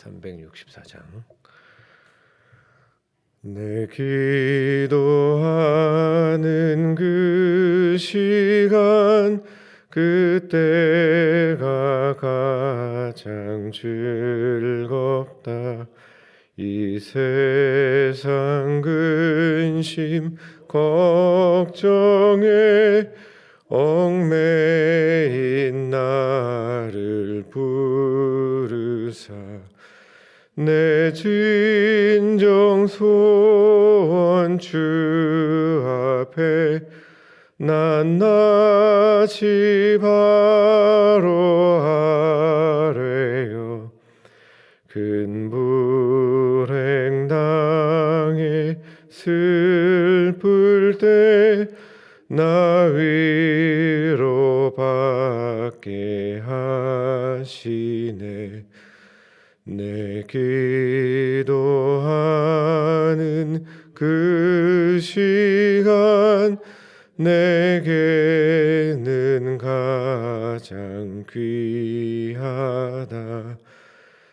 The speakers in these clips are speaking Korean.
364장. 내 기도하는 그 시간 그때가 가장 즐겁다. 이 세상 근심 낱낱이 바로 아뢰요. 근 불행 당해 슬플 때 나 위로 받게 하시네. 내 기도하는 그 시간 내게는 가장 귀하다.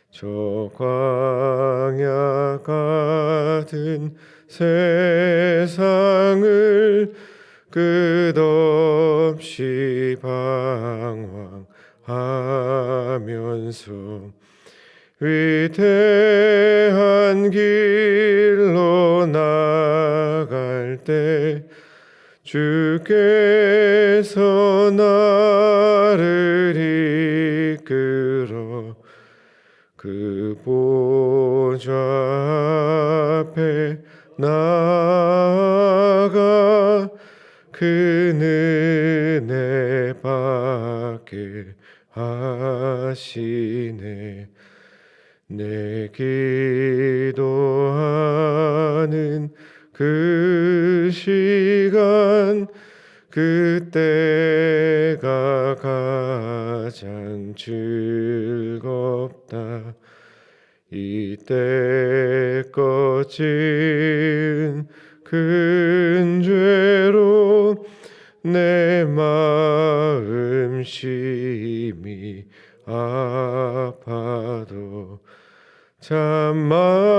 저 광야 같은 세상을 끝없이 방황하면서 위대한 길로 나갈 때 주께서 나를 이끌어 그 보좌 앞에 나아가 그 은혜 받게 하시 즐겁다. 이때 꺼진 큰 죄로 내 마음 심히 아파도 참 마음으로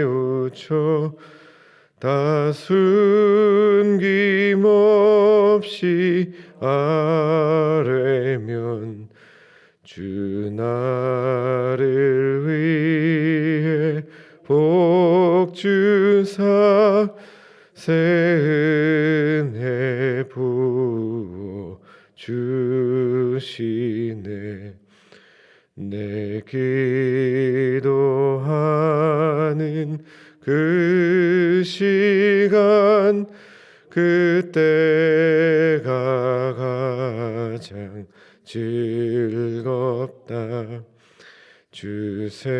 뉘우쳐 다 숨김없이 아뢰면 주 나를 위해 복 주사 새 은혜 부어 주시네. 내 기도 그때가 가장 즐겁다. 주세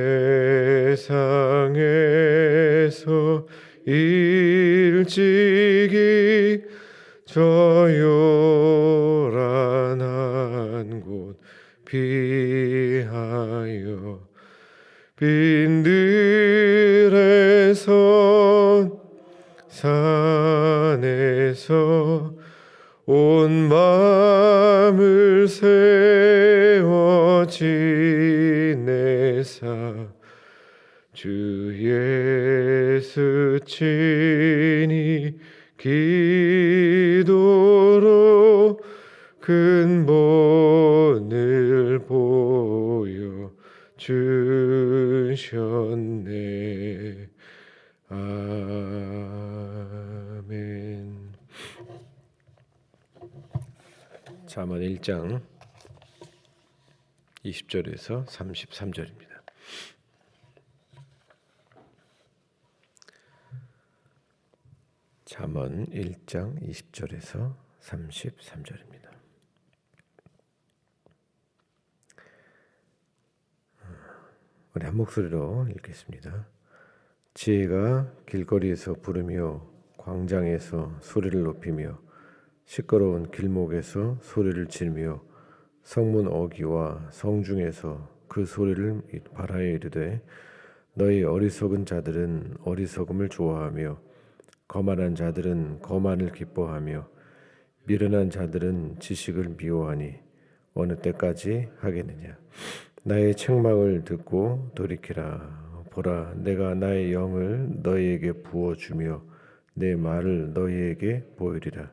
산에서 온 마음을 세워 지내사. 주 예수 친히 기도로 근본을 보여 주셨네. 아멘 잠언 1장 20절에서 33절입니다. 잠언 1장 20절에서 33절입니다. 우리 한 목소리로 읽겠습니다. 지혜가 길거리에서 부르며 광장에서 소리를 높이며 시끄러운 길목에서 소리를 지르며 성문 어귀와 성중에서 그 소리를 바라에 이르되 너희 어리석은 자들은 어리석음을 좋아하며 거만한 자들은 거만을 기뻐하며 미련한 자들은 지식을 미워하니 어느 때까지 하겠느냐? 나의 책망을 듣고 돌이키라. 보라 내가 나의 영을 너희에게 부어 주며 내 말을 너희에게 보이리라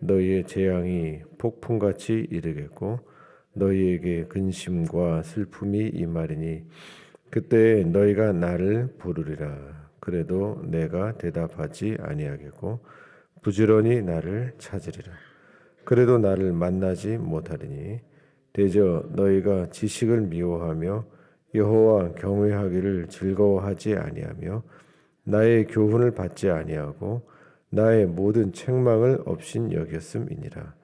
너희의 재앙이 폭풍같이 이르겠고 너희에게 근심과 슬픔이 임하리니 그때 너희가 나를 부르리라. 그래도 내가 대답하지 아니하겠고 부지런히 나를 찾으리라. 그래도 나를 만나지 못하리니 대저 너희가 지식을 미워하며 여호와 경외하기를 즐거워하지 아니하며 나의 교훈을 받지 아니하고 나의 모든 책망을 없인 여겼음이니라.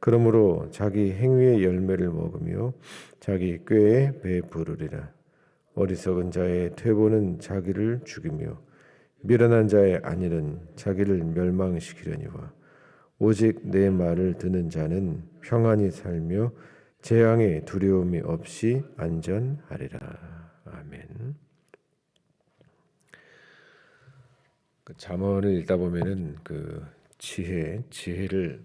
그러므로 자기 행위의 열매를 먹으며 자기 꾀에 배 부르리라. 어리석은 자의 퇴보는 자기를 죽이며 미련한 자의 안일은 자기를 멸망시키려니와 오직 내 말을 듣는 자는 평안히 살며 재앙의 두려움이 없이 안전하리라. 아멘. 그 잠언을 읽다 보면은 그 지혜, 지혜를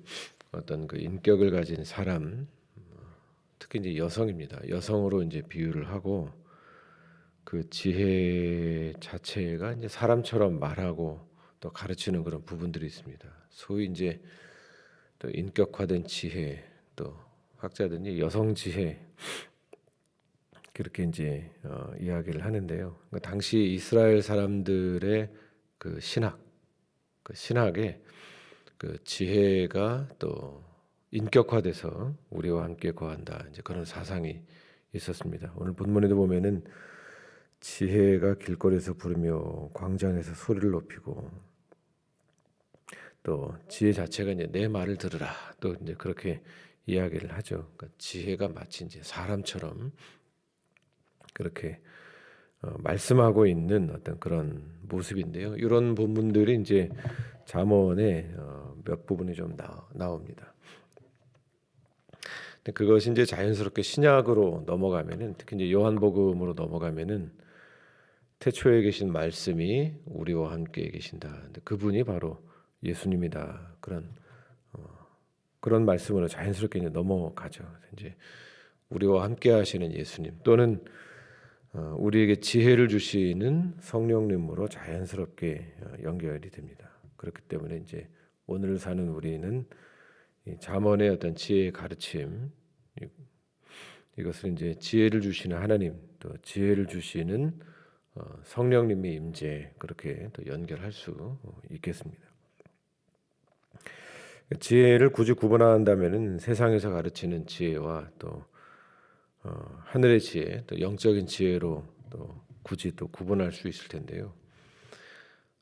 어떤 그 인격을 가진 사람, 특히 이제 여성입니다. 여성으로 이제 비유를 하고 그 지혜 자체가 이제 사람처럼 말하고 또 가르치는 그런 부분들이 있습니다. 소위 이제 또 인격화된 지혜, 또 학자들이 여성 지혜 그렇게 이제 어, 이야기를 하는데요. 그 당시 이스라엘 사람들의 그 신학, 그 신학에 그 지혜가 또 인격화돼서 우리와 함께 거한다. 이제 그런 사상이 있었습니다. 오늘 본문에도 보면은 지혜가 길거리에서 부르며 광장에서 소리를 높이고 또 지혜 자체가 이제 내 말을 들으라. 또 이제 그렇게 이야기를 하죠. 그러니까 지혜가 마치 이제 사람처럼 그렇게 어, 말씀하고 있는 어떤 그런 모습인데요. 이런 부분들이 이제 잠언의 어, 몇 부분이 좀 나, 나옵니다. 근데 그것이 이제 자연스럽게 신약으로 넘어가면은 특히 이제 요한복음으로 넘어가면은 태초에 계신 말씀이 우리와 함께 계신다. 근데 그분이 바로 예수님이다. 그런 어, 그런 말씀으로 자연스럽게 이제 넘어가죠. 이제 우리와 함께 하시는 예수님 또는 어, 우리에게 지혜를 주시는 성령님으로 자연스럽게 어, 연결이 됩니다. 그렇기 때문에 이제 오늘 사는 우리는 잠언의 어떤 지혜의 가르침 이것을 이제 지혜를 주시는 하나님 또 지혜를 주시는 어, 성령님의 임재 그렇게 또 연결할 수 있겠습니다. 지혜를 굳이 구분한다면은 세상에서 가르치는 지혜와 또 어, 하늘의 지혜, 또 영적인 지혜로 또 굳이 또 구분할 수 있을 텐데요.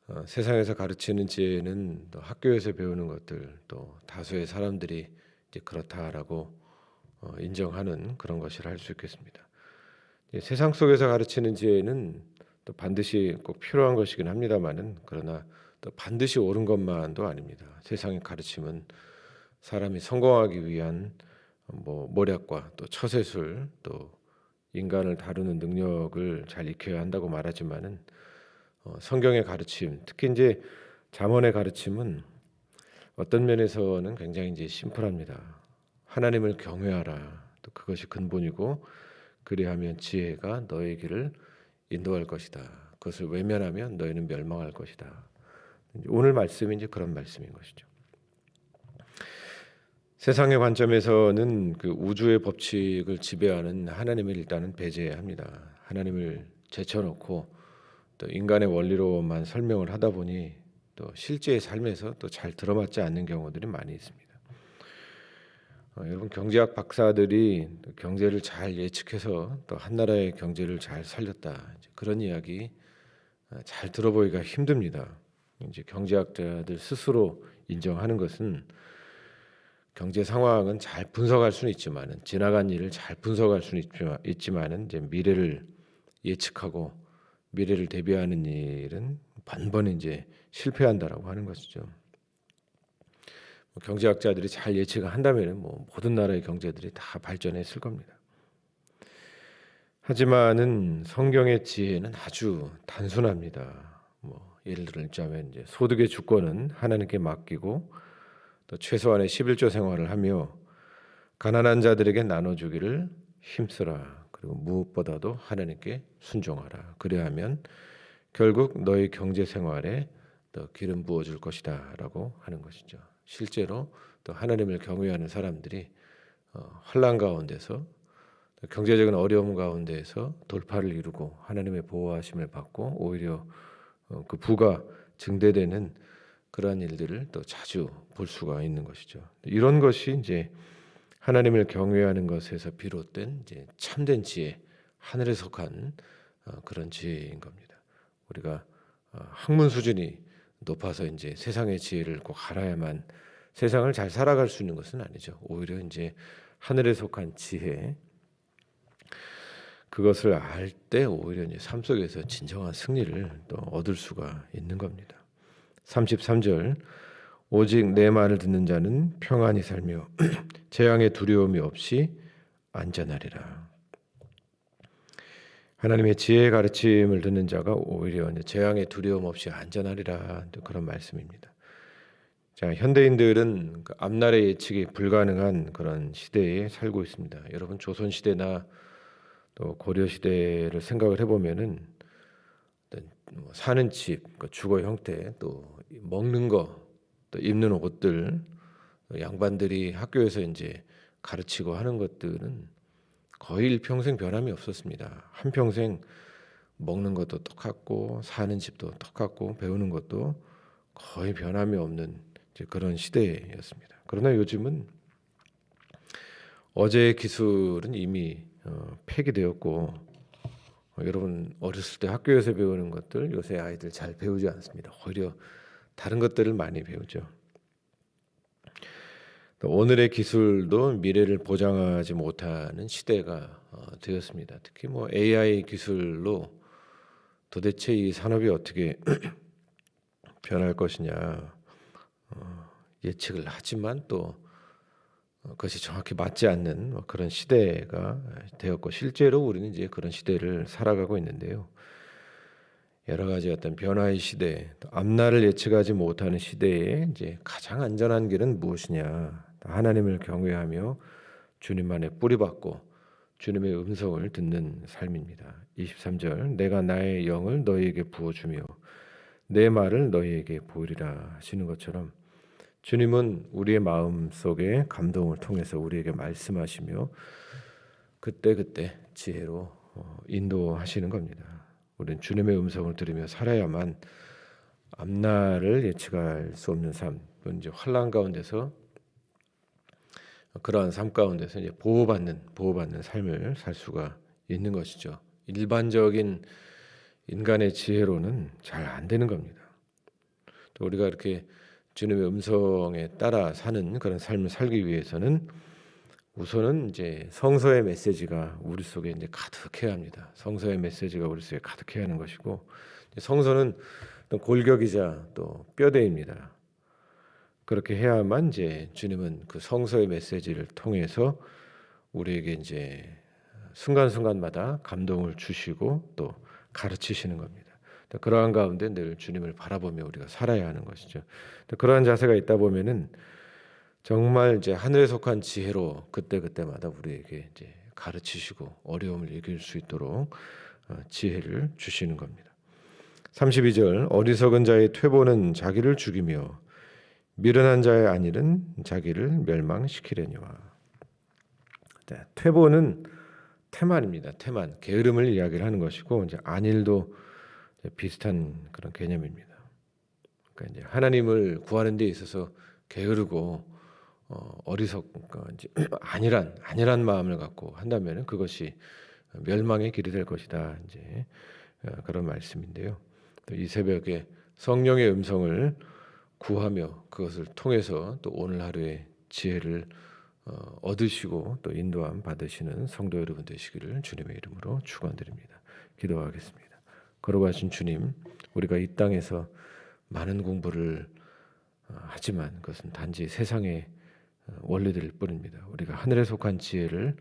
어, 세상에서 가르치는 지혜는 또 학교에서 배우는 것들, 또 다수의 사람들이 이제 그렇다라고 어, 인정하는 그런 것이라 할수 있겠습니다. 세상 속에서 가르치는 지혜는 또 반드시 꼭 필요한 것이긴 합니다만은 그러나 또 반드시 옳은 것만도 아닙니다. 세상의 가르침은 사람이 성공하기 위한 뭐 모략과 또 처세술 또 인간을 다루는 능력을 잘 익혀야 한다고 말하지만은 어, 성경의 가르침, 특히 이제 잠언의 가르침은 어떤 면에서는 굉장히 이제 심플합니다. 하나님을 경외하라. 또 그것이 근본이고 그리하면 지혜가 너의 길을 인도할 것이다. 그것을 외면하면 너희는 멸망할 것이다. 오늘 말씀이 이제 그런 말씀인 것이죠. 세상의 관점에서는 그 우주의 법칙을 지배하는 하나님을 일단은 배제합니다. 하나님을 제쳐놓고 또 인간의 원리로만 설명을 하다 보니 또 실제의 삶에서 또 잘 들어맞지 않는 경우들이 많이 있습니다. 어, 여러분 경제학 박사들이 경제를 잘 예측해서 또 한 나라의 경제를 잘 살렸다 그런 이야기 어, 잘 들어보기가 힘듭니다. 이제 경제학자들 스스로 인정하는 것은 경제 상황은 잘 분석할 수는 있지만은 지나간 일을 잘 분석할 수는 있지만, 있지만은 이제 미래를 예측하고 미래를 대비하는 일은 번번 이제 실패한다라고 하는 것이죠. 뭐 경제학자들이 잘 예측을 한다면은 뭐 모든 나라의 경제들이 다 발전했을 겁니다. 하지만은 성경의 지혜는 아주 단순합니다. 뭐 예를 들자면 이제 소득의 주권은 하나님께 맡기고 또 최소한의 11조 생활을 하며 가난한 자들에게 나눠주기를 힘쓰라. 그리고 무엇보다도 하나님께 순종하라. 그래야 하면 결국 너희 경제 생활에 더 기름 부어 줄 것이다라고 하는 것이죠. 실제로 또 하나님을 경외하는 사람들이 어, 환란 가운데서 경제적인 어려움 가운데에서 돌파를 이루고 하나님의 보호하심을 받고 오히려 어, 그 부가 증대되는 그러한 일들을 또 자주 볼 수가 있는 것이죠. 이런 것이 이제 하나님을 경외하는 것에서 비롯된 이제 참된 지혜, 하늘에 속한 어, 그런 지혜인 겁니다. 우리가 어, 학문 수준이 높아서 이제 세상의 지혜를 꼭 알아야만 세상을 잘 살아갈 수 있는 것은 아니죠. 오히려 이제 하늘에 속한 지혜 그것을 알 때 오히려 이제 삶 속에서 진정한 승리를 또 얻을 수가 있는 겁니다. 33절 오직 내 말을 듣는 자는 평안히 살며 재앙의 두려움이 없이 안전하리라. 하나님의 지혜의 가르침을 듣는 자가 오히려 재앙의 두려움 없이 안전하리라 그런 말씀입니다. 자, 현대인들은 그 앞날의 예측이 불가능한 그런 시대에 살고 있습니다. 여러분 조선 시대나 또 고려 시대를 생각을 해보면은 뭐 사는 집, 그 주거 형태, 또 먹는 거, 또 입는 옷들, 양반들이 학교에서 이제 가르치고 하는 것들은 거의 일평생 변함이 없었습니다. 한 평생 먹는 것도 똑같고 사는 집도 똑같고 배우는 것도 거의 변함이 없는 그런 시대였습니다. 그러나 요즘은 어제의 기술은 이미 어, 폐기되었고 어, 여러분 어렸을 때 학교에서 배우는 것들 요새 아이들 잘 배우지 않습니다. 오히려 다른 것들을 많이 배우죠. 오늘의 기술도 미래를 보장하지 못하는 시대가 어, 되었습니다. 특히 뭐 AI 기술로 도대체 이 산업이 어떻게 변할 것이냐 어, 예측을 하지만 또 어, 그것이 정확히 맞지 않는 뭐 그런 시대가 되었고 실제로 우리는 이제 그런 시대를 살아가고 있는데요. 여러 가지 어떤 변화의 시대, 앞날을 예측하지 못하는 시대에 이제 가장 안전한 길은 무엇이냐? 하나님을 경외하며 주님만에 뿌리박고 주님의 음성을 듣는 삶입니다. 23절 내가 나의 영을 너희에게 부어 주며 내 말을 너희에게 보이리라 하시는 것처럼 주님은 우리의 마음 속에 감동을 통해서 우리에게 말씀하시며 그때 그때 지혜로 어, 인도하시는 겁니다. 우리는 주님의 음성을 들으며 살아야만 앞날을 예측할 수 없는 삶, 이제 환란 가운데서 그러한 삶 가운데서 이제 보호받는 보호받는 삶을 살 수가 있는 것이죠. 일반적인 인간의 지혜로는 잘 안 되는 겁니다. 또 우리가 이렇게 주님의 음성에 따라 사는 그런 삶을 살기 위해서는 우선은 이제 성서의 메시지가 우리 속에 이제 가득해야 합니다. 성서의 메시지가 우리 속에 가득해야 하는 것이고 성서는 또 골격이자 또 뼈대입니다. 그렇게 해야만 이제 주님은 그 성서의 메시지를 통해서 우리에게 이제 순간순간마다 감동을 주시고 또 가르치시는 겁니다. 그러한 가운데 늘 주님을 바라보며 우리가 살아야 하는 것이죠. 그러한 자세가 있다 보면은 정말 이제 하늘에 속한 지혜로 그때 그때마다 우리에게 이제 가르치시고 어려움을 이길 수 있도록 어, 지혜를 주시는 겁니다. 32절 어리석은 자의 퇴보는 자기를 죽이며 미련한 자의 안일은 자기를 멸망시키려니와. 네, 퇴보는 태만입니다. 태만 게으름을 이야기를 하는 것이고 이제 안일도 비슷한 그런 개념입니다. 그러니까 이제 하나님을 구하는 데 있어서 게으르고 어, 이제 안일한 안일한 마음을 갖고 한다면 그것이 멸망의 길이 될 것이다. 이제 어, 그런 말씀인데요. 또이 새벽에 성령의 음성을 구하며 그것을 통해서 또 오늘 하루의 지혜를 어, 얻으시고 또 인도함 받으시는 성도 여러분 되시기를 주님의 이름으로 축원드립니다. 기도하겠습니다. 걸어가신 주님, 우리가 이 땅에서 많은 공부를 어, 하지만 그것은 단지 세상의 어, 원리들일 뿐입니다. 우리가 하늘에 속한 지혜를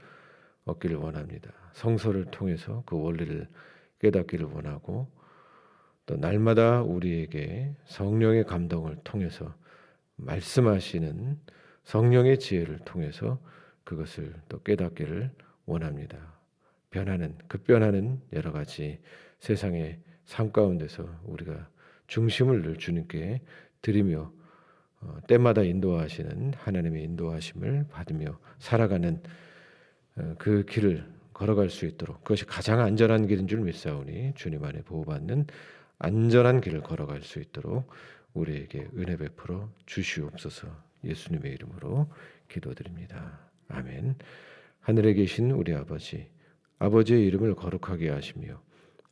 얻기를 원합니다. 성서를 통해서 그 원리를 깨닫기를 원하고 또 날마다 우리에게 성령의 감동을 통해서 말씀하시는 성령의 지혜를 통해서 그것을 또 깨닫기를 원합니다. 변하는 급변하는 여러 가지 세상의 삶 가운데서 우리가 중심을 늘 주님께 드리며 어, 때마다 인도하시는 하나님의 인도하심을 받으며 살아가는 어, 그 길을 걸어갈 수 있도록 그것이 가장 안전한 길인 줄 믿사오니 주님 안에 보호받는 안전한 길을 걸어갈 수 있도록 우리에게 은혜 베풀어 주시옵소서 예수님의 이름으로 기도드립니다. 아멘. 하늘에 계신 우리 아버지, 아버지의 이름을 거룩하게 하시며